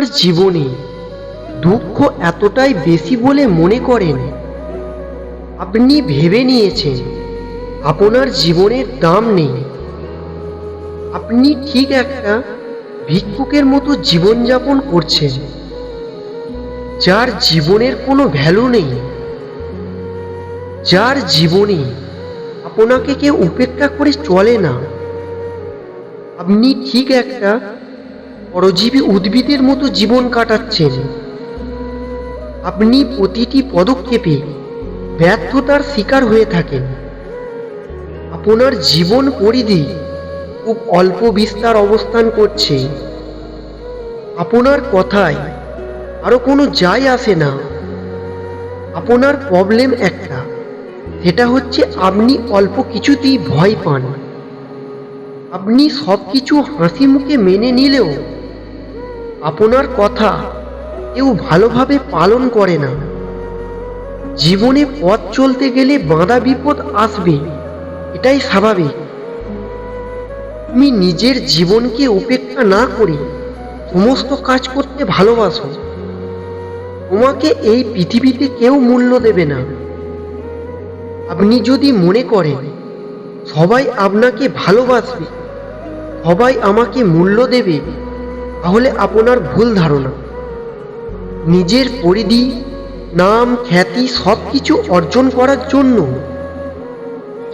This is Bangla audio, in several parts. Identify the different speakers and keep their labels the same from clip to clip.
Speaker 1: আপনার জীবনে দুঃখ এতটাই বেশি বলে মনে করেন, আপনি ভেবে নিয়েছেন আপনার জীবনের দাম নেই। আপনি ঠিক একটা ভিক্ষুকের মতো জীবনযাপন করছেন, যার জীবনের কোনো ভ্যালু নেই। যার জীবনে আপনাকে কেউ উপেক্ষা করে চলে না। আপনি ঠিক একটা পরজীবী উদ্ভিদের মতো জীবন কাটাচ্ছেন। আপনি প্রতিটি পদক্ষেপে ব্যর্থতার শিকার হয়ে থাকেন। আপনার জীবন পরিধি খুব অল্প বিস্তার অবস্থান করছে। আপনার কথায় আরও কোনো যায় আসে না। আপনার প্রবলেম একটা, সেটা হচ্ছে আপনি অল্প কিছুতেই ভয় পান। আপনি সব কিছু হাসি মুখে মেনে নিলেও আপনার কথা কেউ ভালোভাবে পালন করে না। জীবনে পথ চলতে গেলে বাঁধা বিপদ আসবে, এটাই স্বাভাবিক। তুমি নিজের জীবনকে উপেক্ষা না করে সমস্ত কাজ করতে ভালোবাসো। তোমাকে এই পৃথিবীতে কেউ মূল্য দেবে না। আপনি যদি মনে করেন, সবাই আপনাকে ভালোবাসবে, সবাই আমাকে মূল্য দেবে তাহলে আপনার ভুল ধারণা। নিজের পরিধি, নাম, খ্যাতি সব কিছু অর্জন করার জন্য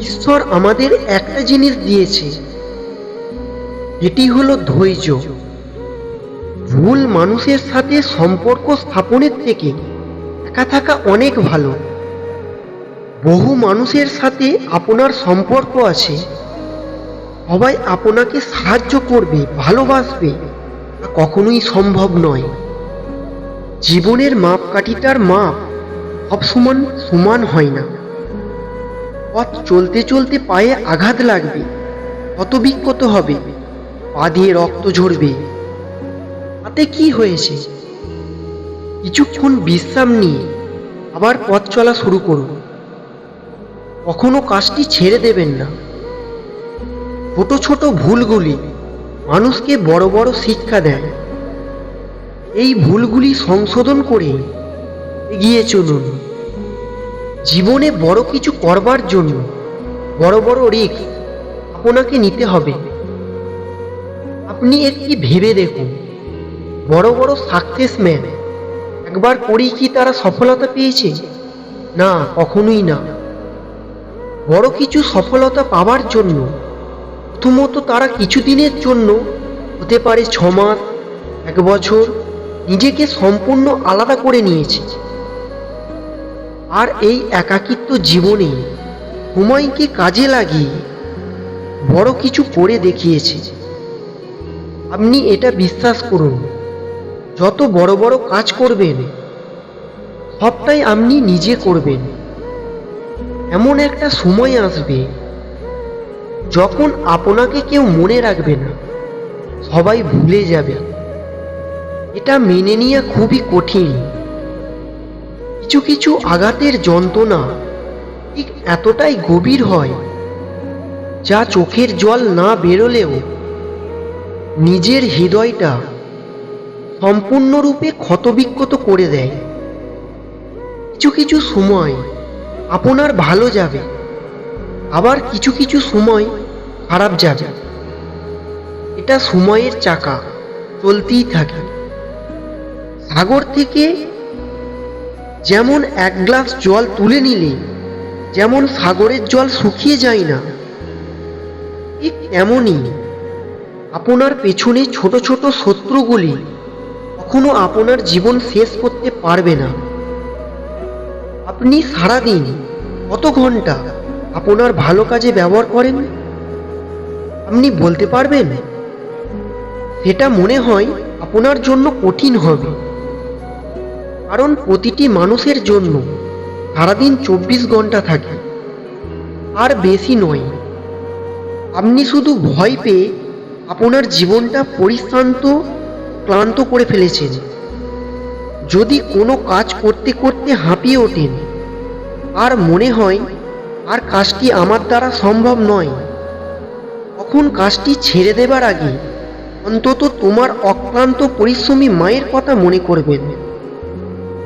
Speaker 1: ঈশ্বর আমাদের একটা জিনিস দিয়েছে। এটি হলো ধৈর্য। ভুল মানুষের সাথে সম্পর্ক স্থাপনের থেকে একা থাকা অনেক ভালো। বহু মানুষের সাথে আপনার সম্পর্ক আছে। সবাই আপনাকে সাহায্য করবে, ভালোবাসবে। কখনোই সম্ভব নয়। জীবনের মাপকাঠিটার মাপ সব সমান সমান হয় না। পথ চলতে চলতে পায়ে আঘাত লাগবে ক্ষতবিক্ষত হবে, পা দিয়ে রক্ত ঝরবে। তাতে কি হয়েছে? কিছুক্ষণ বিশ্রাম নিয়ে আবার পথ চলা শুরু করুন। কখনো কাজটি ছেড়ে দেবেন না। ছোট ছোট ভুলগুলি মানুষকে বড় বড় শিক্ষা দেয় এই ভুলগুলি সংশোধন করে এগিয়ে চলুন। জীবনে বড় কিছু করবার জন্য বড় বড় রিস্ক আপনাকে নিতে হবে। আপনি একটি ভেবে দেখুন, বড় বড় সাকসেসম্যান একবার করেই কি তারা সফলতা পেয়েছে? না, কখনোই না। বড় কিছু সফলতা পাওয়ার জন্য প্রথমত তারা কিছুদিনের জন্য হতে পারে ছ মাস, এক বছর নিজেকে সম্পূর্ণ আলাদা করে নিয়েছে। আর এই একাকিত্ব জীবনে সময়কে কাজে লাগিয়ে বড় কিছু করে দেখিয়েছে। আপনি এটা বিশ্বাস করুন, যত বড় বড় কাজ করবেন, সবটাই আপনি নিজে করবেন। এমন একটা সময় আসবে যখন আপনাকে কেউ মনে রাখবে না, সবাই ভুলে যাবে। এটা মেনে নেওয়া খুবই কঠিন। কিছু কিছু আঘাতের যন্ত্রণা ঠিক এতটাই গভীর হয়, যা চোখের জল না বেরোলেও নিজের হৃদয়টা সম্পূর্ণরূপে ক্ষতবিক্ষত করে দেয়। কিছু কিছু সময় আপনার ভালো যাবে। আবার কিছু কিছু সময় খারাপ যাবে। এটা সময়ের চাকা, চলতেই থাকে। সাগর থেকে যেমন এক গ্লাস জল তুলে নিলে, যেমন সাগরের জল শুকিয়ে যায় না, ঠিক এমনই আপনার পেছনে ছোট ছোট শত্রুগুলি কখনো আপনার জীবন শেষ করতে পারবে না। আপনি সারাদিন কত ঘণ্টা আপনার ভালো কাজে ব্যবহার করেন? আপনি বলতে পারবেন, সেটা মনে হয় আপনার জন্য কঠিন হবে। কারণ প্রতিটি মানুষের জন্য সারাদিন চব্বিশ ঘণ্টা থাকে, আর বেশি নয়। আপনি শুধু ভয় পেয়ে আপনার জীবনটা পরিশ্রান্ত, ক্লান্ত করে ফেলেছেন। যদি কোনো কাজ করতে করতে হাঁপিয়ে ওঠেন, আর মনে হয় আর কাজটি আমার দ্বারা সম্ভব নয়। তখন কাজটি ছেড়ে দেবার আগে অন্তত তোমার অক্লান্ত পরিশ্রমী মায়ের কথা মনে করবেন।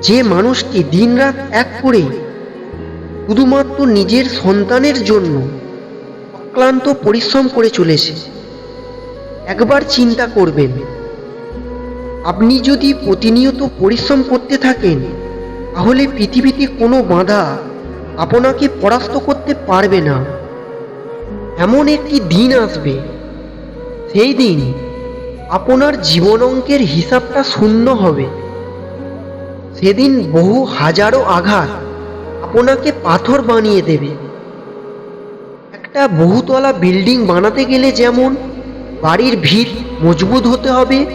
Speaker 1: যে মানুষটি দিনরাত এক করে শুধুমাত্র নিজের সন্তানের জন্য অক্লান্ত পরিশ্রম করে চলেছে, একবার চিন্তা করবেন। আপনি যদি প্রতিনিয়ত পরিশ্রম করতে থাকেন, তাহলে পৃথিবীতে কোনো বাধা আপনাকে পরাস্ত করতে পারবে না। এমন একটি দিন আসবে। সেই দিন আপনার জীবন অঙ্কের হিসাবটা শূন্য হবে। সেদিন বহু হাজারো আঘাত আপনাকে পাথর বানিয়ে দেবে। একটা বহুতলা বিল্ডিং বানাতে গেলে যেমন বাড়ির ভিত মজবুত হতে হবে,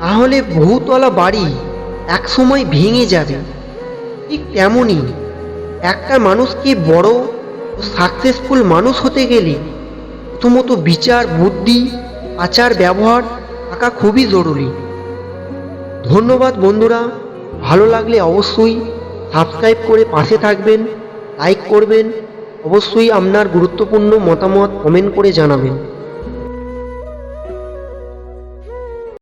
Speaker 1: তাহলে বহুতলা বাড়ি একসময় ভেঙে যাবে। ঠিক তেমনই একটা মানুষকে বড় সাকসেসফুল মানুষ হতে গেলে প্রথমত বিচার, বুদ্ধি, আচার, ব্যবহার থাকা খুবই জরুরি। ধন্যবাদ বন্ধুরা, ভালো লাগলে অবশ্যই সাবস্ক্রাইব করে পাশে থাকবেন লাইক করবেন, অবশ্যই আপনার গুরুত্বপূর্ণ মতামত কমেন্ট করে জানাবেন।